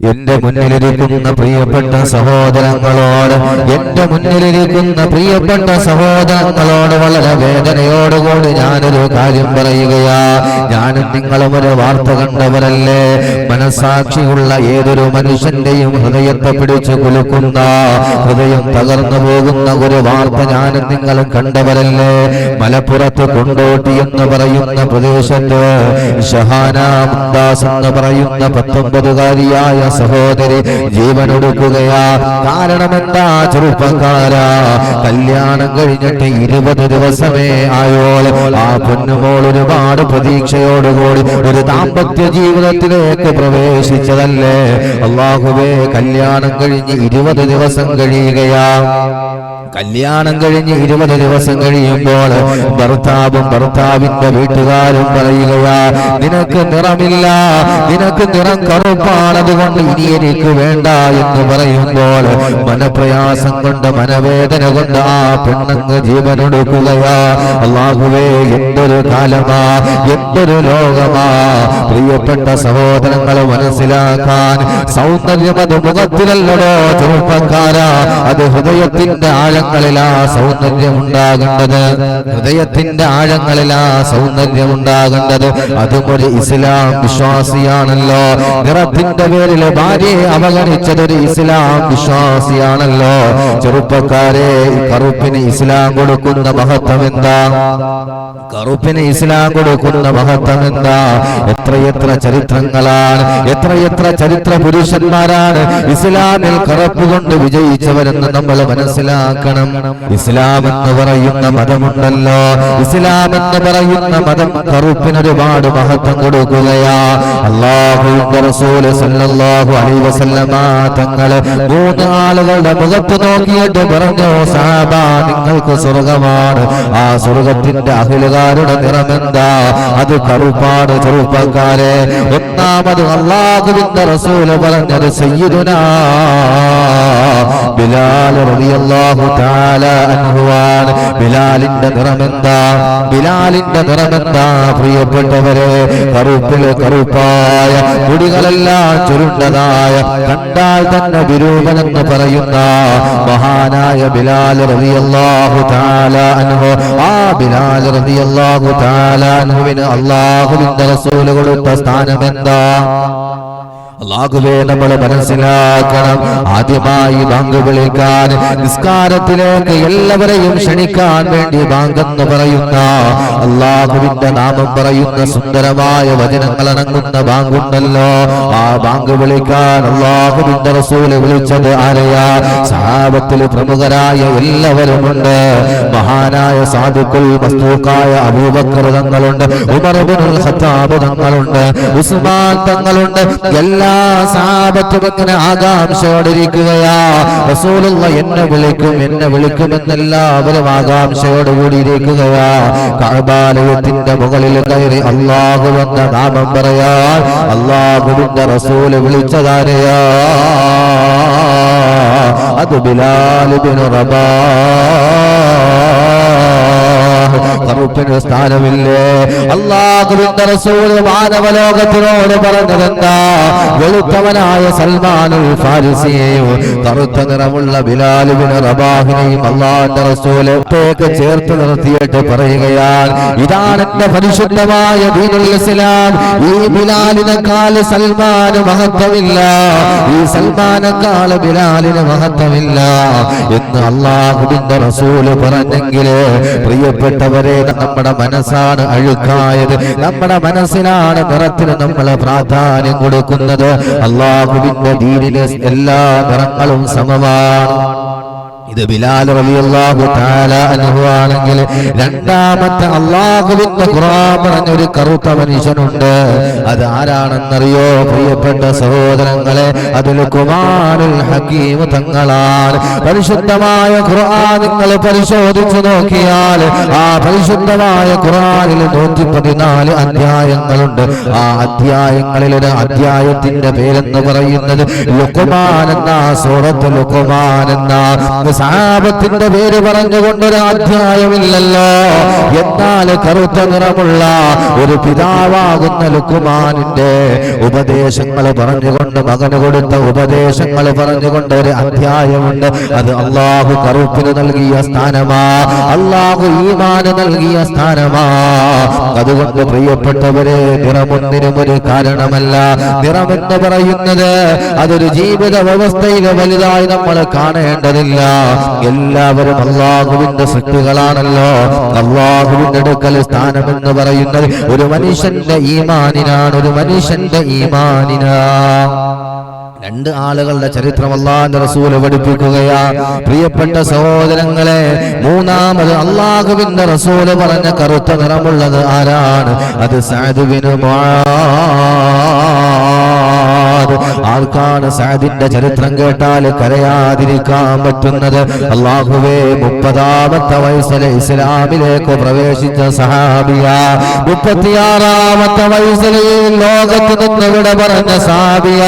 എന്റെ മുന്നിലിരിക്കുന്ന പ്രിയപ്പെട്ട സഹോദരങ്ങളോട് എന്റെ മുന്നിലിരിക്കുന്ന പ്രിയപ്പെട്ട സഹോദരങ്ങളോട് വളരെ വേദനയോടുകൂടി ഞാനൊരു കാര്യം പറയുകയാ. ഞാനും നിങ്ങളും ഒരു വാർത്ത കണ്ടവരല്ലേ? മനസാക്ഷിയുള്ള ഏതൊരു മനുഷ്യന്റെയും ഹൃദയത്തെ പിടിച്ചു കുലുക്കുന്ന ഹൃദയം തകർന്നു പോകുന്ന ഒരു വാർത്ത ഞാനും നിങ്ങളും കണ്ടവരല്ലേ? മലപ്പുറത്ത് കൊണ്ടോട്ടി എന്ന് പറയുന്ന പ്രദേശത്ത് ഷഹാന മുന്താസ് എന്ന് പറയുന്ന പത്തൊമ്പതുകാരിയായ സഹോദരി ജീവനൊടുക്കുകയാ. കാരണം എന്താ ചെറുപ്പക്കാര. കല്യാണം കഴിഞ്ഞിട്ട് ഇരുപത് ദിവസമേ ആയോൾ. ആ പൊന്നുമോൾ ഒരുപാട് പ്രതീക്ഷയോടുകൂടി ഒരു ദാമ്പത്യ ജീവിതത്തിലേക്ക് പ്രവേശിച്ചതല്ലേ? അള്ളാഹുവേ കല്യാണം കഴിഞ്ഞ് ഇരുപത് ദിവസം കഴിയുകയാ. കല്യാണം കഴിഞ്ഞ് ഇരുപത് ദിവസം കഴിയുമ്പോൾ ഭർത്താവും ഭർത്താവിന്റെ വീട്ടുകാരും പറയുകയാ നിനക്ക് നിറമില്ല നിനക്ക് നിറം കറുപ്പാണതുകൊണ്ട് ഇനി എനിക്ക് വേണ്ട എന്ന് പറയുമ്പോൾ മനപ്രയാസം കൊണ്ട് മനവേദന കൊണ്ട് ആ പെണ്ണങ്ങ് ജീവനൊടുക്കുകയാ അള്ളാഹുവേ എന്തൊരു കാലമാ എന്തൊരു ലോകമാ പ്രിയപ്പെട്ട സഹോദരങ്ങളെ മനസ്സിലാക്കാൻ സൗന്ദര്യം അത് മുഖത്തിലല്ലടോ ചെറുപ്പക്കാരാ അത് ഹൃദയത്തിന്റെ ആഴങ്ങളിലാ സൗന്ദര്യം ഉണ്ടാകേണ്ടത് ഹൃദയത്തിന്റെ ആഴങ്ങളിലാ സൗന്ദര്യം ഉണ്ടാകേണ്ടത് അതും ഒരു ഇസ്ലാം വിശ്വാസിയാണല്ലോ. നിറത്തിന്റെ പേരിൽ ഭാര്യയെ അവഗണിച്ചതൊരു ഇസ്ലാം വിശ്വാസിയാണല്ലോ. ചെറുപ്പക്കാരെ കറുപ്പിന് ഇസ്ലാം കൊടുക്കുന്ന മഹത്വം എന്താ? കറുപ്പിന് ഇസ്ലാം കൊടുക്കുന്ന മഹത്വം എന്താ? എത്രയെത്ര ചരിത്രങ്ങളാണ്. എത്രയെത്ര ചരിത്ര പുരുഷന്മാരാണ് ഇസ്ലാമിൽ കറുപ്പ് കൊണ്ട് വിജയിച്ചവരെന്ന് നമ്മൾ മനസ്സിലാക്കണം. ഇസ്ലാം എന്ന് പറയുന്ന മതമുണ്ടല്ലോ. ഇസ്ലാം എന്ന് പറയുന്ന മതം കറുപ്പിന് ഒരുപാട് മഹത്വം കൊടുക്കുകയാ. തങ്ങൾ മൂന്ന് ആളുകളുടെ മുഖത്ത് നോക്കിയിട്ട് പറഞ്ഞു സാബ നിങ്ങൾക്ക് സ്വർഗമാണ് ആ സ്വർഗത്തിന്റെ അഖിലുകാരുടെ നിറമെന്താ? അത് കറുപ്പാണ് ചെറുപ്പക്കാരെ. ഒന്നാമത് അള്ളാഹുവിന്റെ റസൂൽ പറഞ്ഞത് സയ്യിദുനാ. ബിലാൽ റളിയല്ലാഹു തആല അൻഹുവാണ്. ബിലാലിന്റെ നിറമെന്താ? ബിലാലിന്റെ നിറമെന്താ? പ്രിയപ്പെട്ടവരെ കറുപ്പിൽ കറുപ്പായ മുടികളെല്ലാം ചുരുണ്ടതായ കണ്ടാൽ തന്നെ വിരൂപനെന്ന് പറയുന്ന മഹാനായ ബിലാൽ റളിയല്ലാഹു തആല അൻഹു. ആ ബിലാൽ റളിയല്ലാഹു തആല അൻഹുവിന് അള്ളാഹുവിന്റെ റസൂൽ കൊടുത്ത സ്ഥാനം എന്താ അള്ളാഹുവേ നമ്മളെ മനസ്സിലാക്കണം ആദ്യമായി ബാങ്ക് വിളിക്കാൻ നിസ്കാരത്തിലേക്ക് എല്ലാവരെയും ക്ഷണിക്കാൻ വേണ്ടി ബാങ്ക് എന്ന് പറയുന്ന അള്ളാഹുവിന്റെ നാമം പറയുന്ന സുന്ദരമായ വചനങ്ങൾ അടങ്ങുന്ന ബാങ്കുണ്ടല്ലോ. ആ ബാങ്ക് വിളിക്കാൻ അള്ളാഹുവിന്റെ റസൂൽ വിളിച്ചത് ആരെയാ? സഹാബത്തിൽ പ്രമുഖരായ എല്ലാവരുമുണ്ട്. മഹാനായ സാധുക്കൾ വസ്തുക്കായ അബൂബക്കർ തങ്ങളുണ്ട്. ഉമർ ഇബ്നുൽ ഖത്താബ് തങ്ങളുണ്ട്. ഉസ്മാൻ തങ്ങളുണ്ട്. എല്ലാ സാപത്തും ഇങ്ങനെ ആകാംക്ഷയോടിരിക്കുകയാ. റസൂലുള്ള എന്നെ വിളിക്കും എന്നെ വിളിക്കുമെന്നെല്ലാവരും ആകാംക്ഷയോടുകൂടി ഇരിക്കുകയാ കഅബാലയത്തിന്റെ മുകളിൽ കയറി അള്ളാഹു എന്ന നാമം പറയാ അള്ളാഹുവിന്റെ റസൂൽ വിളിച്ചതാരയാ? അത് ബിലാലിബിന് റബാ. കറുപ്പിന് സ്ഥാനമില്ലേ? അള്ളാഹുവിന്റെ റസൂൽ മാനവലോകത്തിനോട് പറഞ്ഞതെന്താ? വെളുത്തവനായ സൽമാനുൽ ഫാരിസിയെയും കറുത്ത നിറമുള്ള ബിലാലുവിന് റബാഹിനെയും അള്ളാഹിന്റെ റസൂലത്തേക്ക് ചേർത്ത് നിർത്തിയിട്ട് പറയുകയാണ് ഇതാണ് എന്റെ പരിശുദ്ധമായ ദീനുൽ ഇസ്ലാം. ഈ ബിലാലിനെക്കാൾ സൽമാന് മഹത്വമില്ല. ഈ സൽമാനെക്കാൾ ബിലാലിന് മഹത്വമില്ല. എന്ന് അള്ളാഹുവിന്റെ റസൂൽ പറഞ്ഞെങ്കിൽ പ്രിയപ്പെട്ടവരെ നമ്മുടെ മനസ്സാണ് അഴുക്കായത്. നമ്മുടെ മനസ്സിനാണ് നിറത്തിന് നമ്മൾ പ്രാധാന്യം കൊടുക്കുന്നത്. അള്ളാഹുവിന്റെ ദീനിലെ എല്ലാ നിറങ്ങളും സമമാണ്. ഇത് ബിലാൽ റളിയല്ലാഹു തആല അൻഹു ആണെങ്കിൽ രണ്ടാമത്തെ അല്ലാഹുവിന്റെ ഖുർആൻ പറഞ്ഞ ഒരു കറുത്ത മനുഷ്യനുണ്ട്. അത് ആരാണെന്നറിയോ? പ്രിയപ്പെട്ട സഹോദരങ്ങളെ അതിൽ കുമാരുൽ ഹക്കീം തങ്ങളാണ്. പരിശുദ്ധമായ ഖുർആൻ നിങ്ങൾ പരിശോധിച്ചു നോക്കിയാൽ ആ പരിശുദ്ധമായ ഖുർആനിൽ നൂറ്റി പതിനാല് അധ്യായങ്ങളുണ്ട്. ആ അധ്യായങ്ങളിൽ ഒരു അധ്യായത്തിന്റെ പേരെന്ന് പറയുന്നത് ലുക്കുമാൻ എന്ന സൂറത്ത് ലുക്കുമാൻ എന്ന സഹാബത്തിന്റെ പേര് പറഞ്ഞുകൊണ്ടൊരു അധ്യായമില്ലല്ലോ. എന്നാൽ കറുത്ത നിറമുള്ള ഒരു പിതാവാകുന്ന ലുക്കുമാനിന്റെ ഉപദേശങ്ങൾ പറഞ്ഞുകൊണ്ട് മകന് കൊടുത്ത ഉപദേശങ്ങൾ പറഞ്ഞുകൊണ്ട് ഒരു അധ്യായമുണ്ട്. അത് അള്ളാഹു കറുപ്പിന് നൽകിയ സ്ഥാനമാ. അള്ളാഹു ഈമാന് നൽകിയ സ്ഥാനമാ. അതുകൊണ്ട് പ്രിയപ്പെട്ടവരെ നിറമൊന്നിനും ഒരു കാരണമല്ല. നിറമെന്ന് പറയുന്നത് അതൊരു ജീവിത വ്യവസ്ഥയിൽ വലുതായി നമ്മൾ കാണേണ്ടതില്ല. എല്ലാവരും അള്ളാഹുവിന്റെ സൃഷ്ടികളാണല്ലോ. അള്ളാഹുവിന്റെ അടുക്കൽ സ്ഥാനം എന്ന് പറയുന്നത് ഒരു മനുഷ്യന്റെ ഈമാനിനാണ് ഒരു മനുഷ്യന്റെ ഈമാനിനാ. രണ്ട് ആളുകളുടെ ചരിത്രം അള്ളാന്റെ റസൂൽ പഠിപ്പിക്കുകയാ. പ്രിയപ്പെട്ട സഹോദരങ്ങളെ മൂന്നാമത് അള്ളാഹുവിന്റെ റസൂൽ പറഞ്ഞ കറുത്ത നിറമുള്ളത് ആരാണ്? അത് സാധുവിന് ആർക്കാണ് സാദിന്റെ ചരിത്രം കേട്ടാൽ കരയാതിരിക്കാൻ പറ്റുന്നത്. അള്ളാഹുവേ മുപ്പതാമത്തെ വയസ്സിലെ ഇസ്ലാമിലേക്ക് പ്രവേശിച്ച സഹാബിയ മുപ്പത്തിയാറാമത്തെ വയസ്സിൽ ഈ ലോകത്ത് നിന്ന് ഇവിടെ പറഞ്ഞ സാബിയ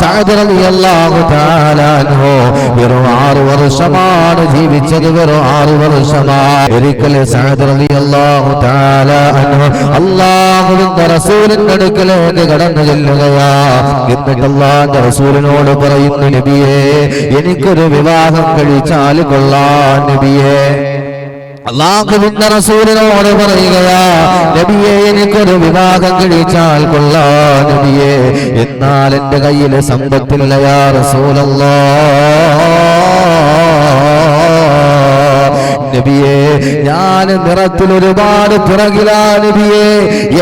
സാദ് റളിയല്ലാഹു തആല അൻഹു വെറും ആറു വർഷമാണ് ജീവിച്ചത് വെറും ആറു വർഷമാണ്. ഒരിക്കൽ അല്ലാഹുവിന്റെ റസൂലിന്റെ അടുക്കലേക്ക് കടന്നു ചെല്ലുകയാ. എന്നിട്ട് അള്ളാന്റെ റസൂലിനോട് പറയുന്നു നബിയേ എനിക്കൊരു വിവാഹം കഴിച്ചാൽ കൊള്ളാം നബിയേ. അള്ളാഹുവിന്റെ റസൂലിനോട് പറയുകയാ നബിയെ എനിക്കൊരു വിവാഹം കഴിച്ചാൽ കൊള്ളാ നബിയെ. എന്നാൽ എന്റെ കയ്യിലെ സമ്പത്തില്ലയാ റസൂലല്ലാ. ഞാൻ നിറത്തിൽ ഒരുപാട് പുറകിലാ നബിയെ.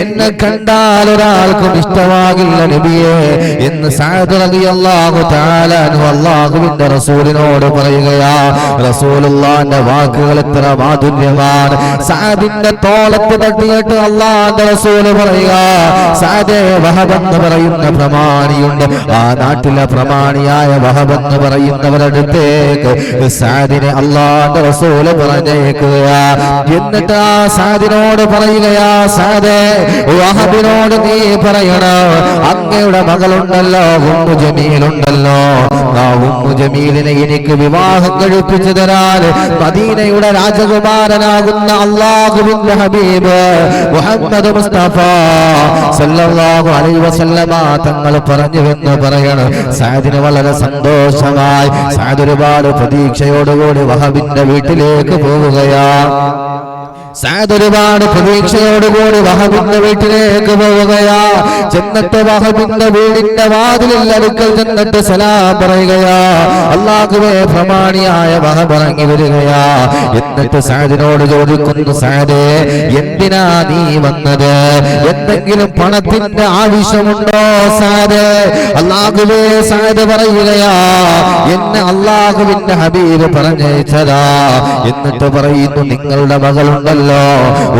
എന്നെ കണ്ടാൽ ഒരാൾക്കും ഇഷ്ടമാകില്ല നബിയെ എന്ന് അൻഹു അല്ലാഹുവിന്റെ റസൂലിനോട് പറയുകയാ റസൂലുള്ളാന്റെ വാക്കുകൾ എത്ര മാധുര്യമാണ്. സാദിന്റെ തോളത്ത് തട്ടിയിട്ട് അള്ളാന്റെ റസൂൽ പറയുക സാദേ വഹബെന്ന് പറയുന്ന പ്രമാണിയുണ്ട്. ആ നാട്ടിലെ പ്രമാണിയായ വഹബെന്ന് പറയുന്നവരടുത്തേക്ക് സാദിനെ അള്ളാന്റെ റസൂൽ പറഞ്ഞേക്കുകയാ എന്നിട്ട് ആ സാദിനോട് പറയുകയാ സാദേ വഹബിനോട് നീ പറയണം? അങ്ങയുടെ മകളുണ്ടല്ലോ ഉമ്മു ജമീലുണ്ടല്ലോ. ആ ഉമ്മു ജമീലിനെ എനിക്ക് വിവാഹം കഴിപ്പിച്ചു തരാൻ മദീനയുടെ രാജകുമാരനാകുന്ന അള്ളാഹുവിന്റെ ഹബീബ് മുഹമ്മദ് മുസ്തഫ സല്ലല്ലാഹു അലൈഹി വസല്ലമ തങ്ങൾ പറഞ്ഞുവെന്ന് പറയണം. സാദിന് വളരെ സന്തോഷമായി. സാദ് ഒരുപാട് പ്രതീക്ഷയോടുകൂടി വഹബിന്റെ വീട്ടിലേക്ക് 감사합니다. സാദ് ഒരുപാട് പ്രതീക്ഷയോടുകൂടി വഹബിന്റെ വീട്ടിലേക്ക് പോവുകയാ. ചെന്നിട്ട് വഹബിന്റെ വീടിന്റെ വാതിലിൽ അടുക്കൽ ചെന്നിട്ട് സലാം പറയുകയാ. അള്ളാഹുവേ പ്രമാണിയായ വഹബ് ഇറങ്ങി വരികയാ. എന്നിട്ട് സാദിനോട് ചോദിക്കുന്നു സാദേ എന്തിനാ നീ വന്നത്? എന്തെങ്കിലും പണത്തിന്റെ ആവശ്യമുണ്ടോ സാദേ? അള്ളാഹുവേ സാദ് പറയുകയാ എന്നെ അള്ളാഹുവിന്റെ ഹബീബ് പറഞ്ഞയച്ചതാ. എന്നിട്ട് പറയുന്നു നിങ്ങളുടെ മകളുണ്ടല്ലോ.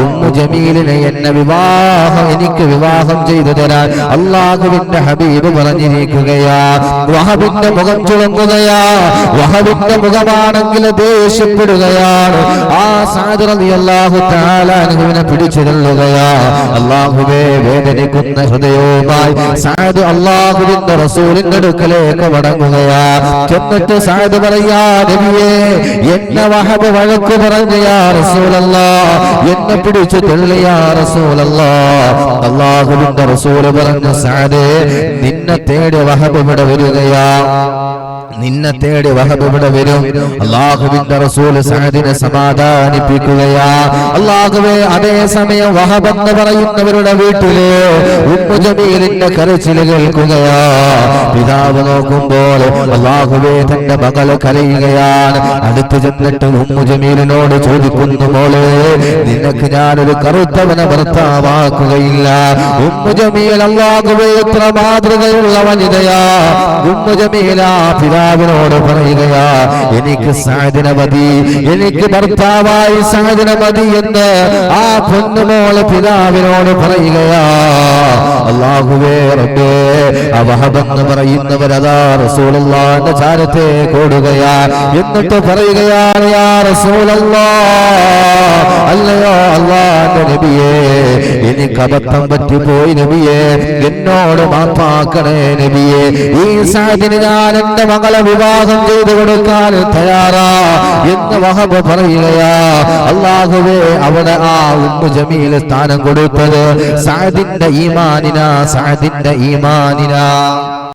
ഉമ്മു ജമീലിനെ എന്നെ വിവാഹം എനിക്ക് വിവാഹം ചെയ്തു തരാൻ അള്ളാഹുവിന്റെ ഹബീബ് പറഞ്ഞിരിക്കുകയാ. വഹബിന്റെ മുഖം ചുളങ്ങുകയാ. വഹബിന്റെ മുഖമാണെങ്കിൽ ദേഷ്യപ്പെടുകയാണ്. ആ സാദറതി അള്ളാഹു താലാനുവിനെ പിടിച്ചു തള്ളുകയാ അള്ളാഹുവേ വേദനിക്കുന്ന ഹൃദയവുമായി സാധു അള്ളാഹുവിന്റെ റസൂലിന്റെ അടുക്കലേക്ക് മടങ്ങുകയാ. ചെന്നിട്ട് സാധു പറയാ നബിയേ എന്നെ വഹബ് വഴക്ക് പറഞ്ഞയാ റസൂലല്ലാ എന്നെ പിടിച്ചു തെള്ളിയാ റസൂലല്ലാ. അള്ളാഹുവിന്റെ റസൂൽ പറഞ്ഞ സാദേ നിന്നെ തേടി വഹബ് ഇവിടെ വരികയാ. നിന്നെ തേടി വഹബ് ഇവിടെ വരും. അള്ളാഹുവിന്റെ റസൂൽ സഅദിനെ സമാധാനിപ്പിക്കുകയാ. അതേ അതേസമയം വഹബ് എന്ന് പറയുന്നവരുടെ വീട്ടിലെ ഉമ്മു ജമീലിന്റെ കരച്ചിൽ കേൾക്കുകയാ. പിതാവ് നോക്കുമ്പോൾ അള്ളാഹുവേ തന്റെ മകൾ കരയുകയാണ്. അടുത്ത് ചെന്നിട്ട് ഉമ്മു ജമീലിനോട് ചോദിക്കുന്നു മോളെ നിനക്ക് ഞാനൊരു കറുത്തവനെ ഭർത്താവാക്കുകയില്ല. ഉമ്മു ജമീൽ അള്ളാഹുവേ എത്ര മാതൃകയുള്ള വനിതയാ. ഉമ്മു ജമീല പിതാവിനോട് പറയുകയാ എനിക്ക് സാധന മതി എനിക്ക് ഭർത്താവായി സാധന മതി എന്ന് ആ പൊന്നുമോൾ പിതാവിനോട് പറയുകയാ. അള്ളാഹുവേ റബ്ബേ അവഹബെന്ന് പറയുന്നവരതാ റസൂലുള്ളാന്റെ ചാരത്തെ കൂടുകയാ. എന്നിട്ട് പറയുകയാണ് യാ റസൂലല്ലാ അല്ലയോ അള്ളാന്റെ നബിയേ എനിക്ക് അബദ്ധം പറ്റിപ്പോയി നബിയേ എന്നോട് മാപ്പാക്കണേ നബിയേ. ഈ സാദിന് ഞാൻ എന്റെ മകളെ വിവാഹം ചെയ്തു കൊടുക്കാൻ തയ്യാറാ എന്ന് വഹബ് പറയുകയാ അള്ളാഹുവേ അവിടെ ആ ഉമ്മു ജമീൽ സ്ഥാനം കൊടുത്തത് സാദിന്റെ ഈമാനിന സാദിന്റെ ഈമാനിന.